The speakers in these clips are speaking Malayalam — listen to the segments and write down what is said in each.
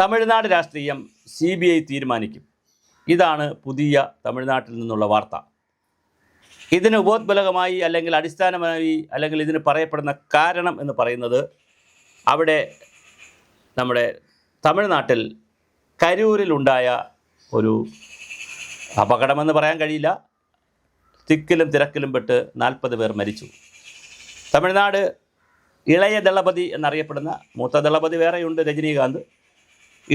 തമിഴ്നാട് രാഷ്ട്രീയം സി ബി ഐ തീരുമാനിക്കും. ഇതാണ് പുതിയ തമിഴ്നാട്ടിൽ നിന്നുള്ള വാർത്ത. ഇതിന് ഉപോത്ബലകമായി അല്ലെങ്കിൽ അടിസ്ഥാനമായി അല്ലെങ്കിൽ ഇതിന് പറയപ്പെടുന്ന കാരണം എന്ന് പറയുന്നത് അവിടെ നമ്മുടെ തമിഴ്നാട്ടിൽ കരൂരിലുണ്ടായ ഒരു അപകടമെന്ന് പറയാൻ കഴിയില്ല. തിക്കിലും തിരക്കിലും പെട്ട് നാൽപ്പത് പേർ മരിച്ചു. തമിഴ്നാട് ഇളയ ദളപതി എന്നറിയപ്പെടുന്ന മൂത്ത ദളപതി വേറെയുണ്ട് രജനീകാന്ത്.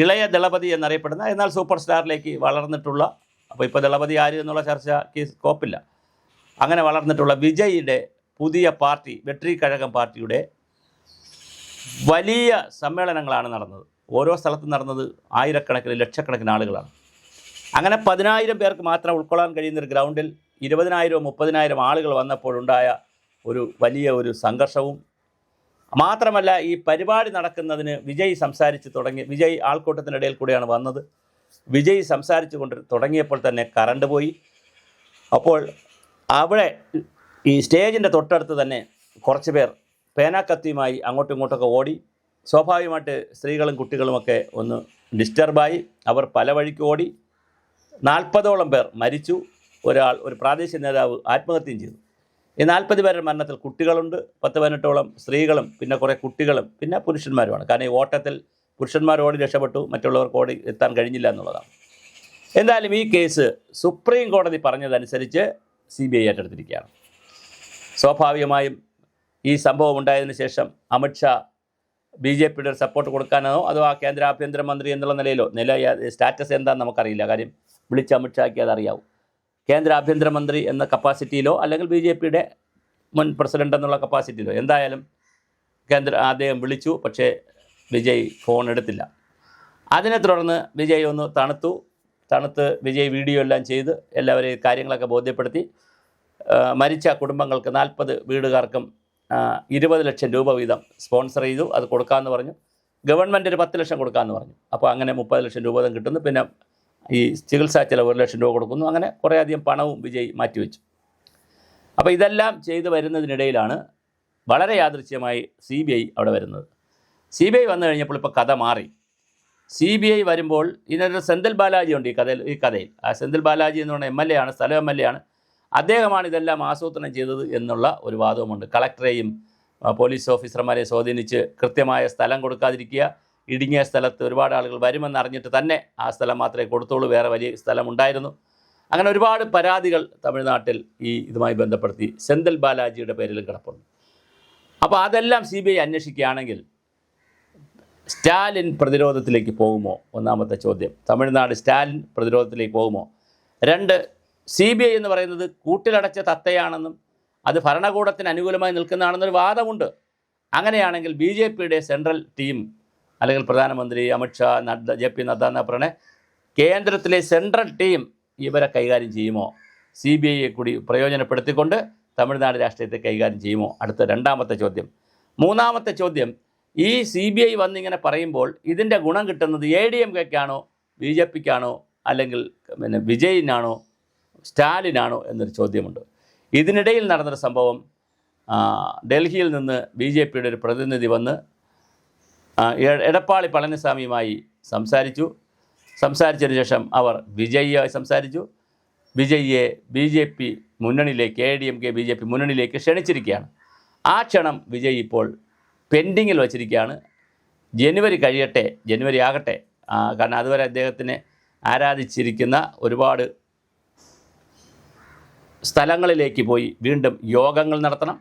ഇളയ ദളപതി എന്നറിയപ്പെടുന്ന എന്നാൽ സൂപ്പർ സ്റ്റാറിലേക്ക് വളർന്നിട്ടുള്ള അപ്പോൾ ഇപ്പോൾ ദളപതി ആര് എന്നുള്ള ചർച്ചയ്ക്ക് സ്കോപ്പില്ല. അങ്ങനെ വളർന്നിട്ടുള്ള വിജയിയുടെ പുതിയ പാർട്ടി വെട്രി കഴകം പാർട്ടിയുടെ വലിയ സമ്മേളനങ്ങളാണ് നടന്നത്. ഓരോ സ്ഥലത്തും നടന്നത് ആയിരക്കണക്കിന് ലക്ഷക്കണക്കിന് ആളുകളാണ്. അങ്ങനെ പതിനായിരം പേർക്ക് മാത്രം ഉൾക്കൊള്ളാൻ കഴിയുന്ന ഒരു ഗ്രൗണ്ടിൽ ഇരുപതിനായിരവും മുപ്പതിനായിരം ആളുകൾ വന്നപ്പോഴുണ്ടായ ഒരു വലിയ ഒരു സംഘർഷവും മാത്രമല്ല ഈ പരിപാടി നടക്കുന്നതിന് വിജയ് സംസാരിച്ച് തുടങ്ങി വിജയ് ആൾക്കൂട്ടത്തിനിടയിൽ കൂടിയാണ് വന്നത്. വിജയ് സംസാരിച്ചു കൊണ്ട് തുടങ്ങിയപ്പോൾ തന്നെ കറണ്ട് പോയി. അപ്പോൾ അവിടെ ഈ സ്റ്റേജിന്റെ തൊട്ടടുത്ത് തന്നെ കുറച്ച് പേർ പേനാക്കത്തിയുമായി അങ്ങോട്ടും ഇങ്ങോട്ടൊക്കെ ഓടി. സ്വാഭാവികമായിട്ട് സ്ത്രീകളും കുട്ടികളുമൊക്കെ ഒന്ന് ഡിസ്റ്റർബായി. അവർ പല വഴിക്ക് ഓടി. നാൽപ്പതോളം പേർ മരിച്ചു. ഒരാൾ ഒരു പ്രാദേശിക നേതാവ് ആത്മഹത്യയും ചെയ്തു. ഈ നാൽപ്പത് പേരുടെ മരണത്തിൽ കുട്ടികളുണ്ട് പത്ത് പതിനെട്ടോളം സ്ത്രീകളും പിന്നെ കുറേ കുട്ടികളും പിന്നെ പുരുഷന്മാരുമാണ്. കാരണം ഈ ഓട്ടത്തിൽ പുരുഷന്മാർ ഓടി രക്ഷപ്പെട്ടു മറ്റുള്ളവർക്ക് ഓടി എത്താൻ കഴിഞ്ഞില്ല എന്നുള്ളതാണ്. എന്തായാലും ഈ കേസ് സുപ്രീം കോടതി പറഞ്ഞതനുസരിച്ച് സി ബി ഐ ഏറ്റെടുത്തിരിക്കുകയാണ്. സ്വാഭാവികമായും ഈ സംഭവം ഉണ്ടായതിനു ശേഷം അമിത്ഷാ ബി ജെ പിയുടെ സപ്പോർട്ട് കൊടുക്കാനോ അതോ ആ കേന്ദ്ര ആഭ്യന്തരമന്ത്രി എന്നുള്ള നിലയിലോ? നില സ്റ്റാറ്റസ് എന്താണെന്ന് നമുക്കറിയില്ല. കാര്യം വിളിച്ച് അമിത്ഷാക്കി അതറിയാവും. കേന്ദ്ര ആഭ്യന്തരമന്ത്രി എന്ന കപ്പാസിറ്റിയിലോ അല്ലെങ്കിൽ ബി ജെ പിയുടെ മുൻ പ്രസിഡന്റ് എന്നുള്ള കപ്പാസിറ്റിയിലോ എന്തായാലും കേന്ദ്ര അദ്ദേഹം വിളിച്ചു പക്ഷേ വിജയ് ഫോൺ എടുത്തില്ല. അതിനെ തുടർന്ന് വിജയ് ഒന്ന് തണുത്തു. തണുത്ത് വിജയ് വീഡിയോ എല്ലാം ചെയ്ത് എല്ലാവരെയും കാര്യങ്ങളൊക്കെ ബോധ്യപ്പെടുത്തി. മരിച്ച കുടുംബങ്ങൾക്ക് നാൽപ്പത് വീടുകാർക്കും ഇരുപത് ലക്ഷം രൂപ വീതം സ്പോൺസർ ചെയ്തു. അത് കൊടുക്കാമെന്ന് പറഞ്ഞു. ഗവൺമെന്റ് ഒരു പത്ത് ലക്ഷം കൊടുക്കാമെന്ന് പറഞ്ഞു. അപ്പോൾ അങ്ങനെ മുപ്പത് ലക്ഷം രൂപ കിട്ടുന്നു. പിന്നെ ഈ ചികിത്സാ ചിലവ് ഒരു ലക്ഷം രൂപ കൊടുക്കുന്നു. അങ്ങനെ കുറേയധികം പണവും വിജയ് മാറ്റിവെച്ചു. അപ്പോൾ ഇതെല്ലാം ചെയ്തു വരുന്നതിനിടയിലാണ് വളരെ യാദൃശ്യമായി സി ബി ഐ അവിടെ വരുന്നത്. സി ബി ഐ വന്നു കഴിഞ്ഞപ്പോൾ ഇപ്പോൾ കഥ മാറി. സി ബി ഐ വരുമ്പോൾ ഇതിനൊരു സെന്തിൽ ബാലാജി ഉണ്ട് ഈ കഥയിൽ ഈ കഥയിൽ. ആ സെന്തിൽ ബാലാജി എന്ന് പറഞ്ഞ എം എൽ എ ആണ് സ്ഥലം എം എൽ എ ആണ്. അദ്ദേഹമാണ് ഇതെല്ലാം ആസൂത്രണം ചെയ്തത് എന്നുള്ള ഒരു വാദവുമുണ്ട്. കളക്ടറെയും പോലീസ് ഓഫീസർമാരെ സ്വാധീനിച്ച് കൃത്യമായ സ്ഥലം കൊടുക്കാതിരിക്കുക ഇടുങ്ങിയ സ്ഥലത്ത് ഒരുപാട് ആളുകൾ വരുമെന്ന് അറിഞ്ഞിട്ട് തന്നെ ആ സ്ഥലം മാത്രമേ കൊടുത്തുള്ളൂ വേറെ വലിയ സ്ഥലമുണ്ടായിരുന്നു. അങ്ങനെ ഒരുപാട് പരാതികൾ തമിഴ്നാട്ടിൽ ഈ ഇതുമായി ബന്ധപ്പെടുത്തി. സെന്തൽ ബാലാജിയുടെ പേരിലും കിടപ്പുണ്ട്. അപ്പോൾ അതെല്ലാം സി ബി ഐ അന്വേഷിക്കുകയാണെങ്കിൽ സ്റ്റാലിൻ പ്രതിരോധത്തിലേക്ക് പോകുമോ? ഒന്നാമത്തെ ചോദ്യം. തമിഴ്നാട് സ്റ്റാലിൻ പ്രതിരോധത്തിലേക്ക് പോകുമോ? രണ്ട് സി ബി ഐ എന്ന് പറയുന്നത് കൂട്ടിലടച്ച തത്തയാണെന്നും അത് ഭരണകൂടത്തിന് അനുകൂലമായി നിൽക്കുന്നതാണെന്നൊരു വാദമുണ്ട്. അങ്ങനെയാണെങ്കിൽ ബി ജെ പിയുടെ സെൻട്രൽ ടീം അല്ലെങ്കിൽ പ്രധാനമന്ത്രി അമിത്ഷാ നദ്ദ ജെ പി നദ്ദ എന്നാ പറയണേ കേന്ദ്രത്തിലെ സെൻട്രൽ ടീം ഇവരെ കൈകാര്യം ചെയ്യുമോ? സി ബി ഐയെ കൂടി പ്രയോജനപ്പെടുത്തിക്കൊണ്ട് തമിഴ്നാട് രാഷ്ട്രീയത്തെ കൈകാര്യം ചെയ്യുമോ? അടുത്ത രണ്ടാമത്തെ ചോദ്യം. മൂന്നാമത്തെ ചോദ്യം ഈ സി ബി ഐ വന്നിങ്ങനെ പറയുമ്പോൾ ഇതിന്റെ ഗുണം കിട്ടുന്നത് എ ഡി എം കെക്കാണോ ബി ജെ പിക്കാണോ അല്ലെങ്കിൽ പിന്നെ വിജയിനാണോ സ്റ്റാലിനാണോ എന്നൊരു ചോദ്യമുണ്ട്. ഇതിനിടയിൽ നടന്നൊരു സംഭവം ഡൽഹിയിൽ നിന്ന് ബി ജെ പിയുടെ ഒരു പ്രതിനിധി വന്ന് എടപ്പാളി പളനിസ്വാമിയുമായി സംസാരിച്ചു. സംസാരിച്ചതിന് ശേഷം അവർ വിജയിയായി സംസാരിച്ചു. വിജയിയെ B J P മുന്നണിയിലേക്ക് A D M K B J P മുന്നണിയിലേക്ക് ക്ഷണിച്ചിരിക്കുകയാണ്. ആ ക്ഷണം വിജയ് ഇപ്പോൾ പെൻഡിങ്ങിൽ വച്ചിരിക്കുകയാണ്. ജനുവരി കഴിയട്ടെ ജനുവരി ആകട്ടെ. കാരണം അതുവരെ അദ്ദേഹത്തിനെ ആരാധിച്ചിരിക്കുന്ന ഒരുപാട് സ്ഥലങ്ങളിലേക്ക് പോയി വീണ്ടും യോഗങ്ങൾ നടത്തണം.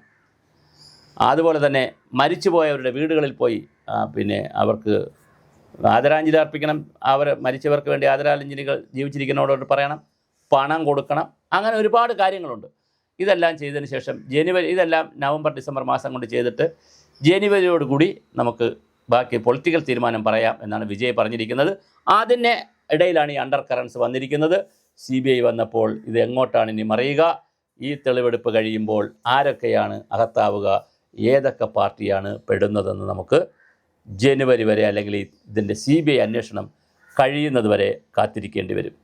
അതുപോലെ തന്നെ മരിച്ചുപോയവരുടെ വീടുകളിൽ പോയി പിന്നെ അവർക്ക് ആദരാഞ്ജലി അർപ്പിക്കണം. അവർ മരിച്ചവർക്ക് വേണ്ടി ആദരാഞ്ജലികൾ ജീവിച്ചിരിക്കുന്നവരോട് പറയണം. പണം കൊടുക്കണം. അങ്ങനെ ഒരുപാട് കാര്യങ്ങളുണ്ട്. ഇതെല്ലാം ചെയ്തതിന് ശേഷം ജനുവരി ഇതെല്ലാം നവംബർ ഡിസംബർ മാസം കൊണ്ട് ചെയ്തിട്ട് ജനുവരിയോടുകൂടി നമുക്ക് ബാക്കി പൊളിറ്റിക്കൽ തീരുമാനം പറയാം എന്നാണ് വിജയ് പറഞ്ഞിരിക്കുന്നത്. അതിന് ഇടയിലാണ് ഈ അണ്ടർ കറൻസ് വന്നിരിക്കുന്നത്. സി ബി ഐ വന്നപ്പോൾ ഇത് എങ്ങോട്ടാണ് ഇനി മറിയുക? ഈ തെളിവെടുപ്പ് കഴിയുമ്പോൾ ആരൊക്കെയാണ് അകത്താവുക? ഏതൊക്കെ പാർട്ടിയാണ് പെടുന്നതെന്ന് നമുക്ക് ജനുവരി വരെ അല്ലെങ്കിൽ ഇതിന്റെ സി ബി ഐ അന്വേഷണം കഴിയുന്നത് വരെ കാത്തിരിക്കേണ്ടി വരും.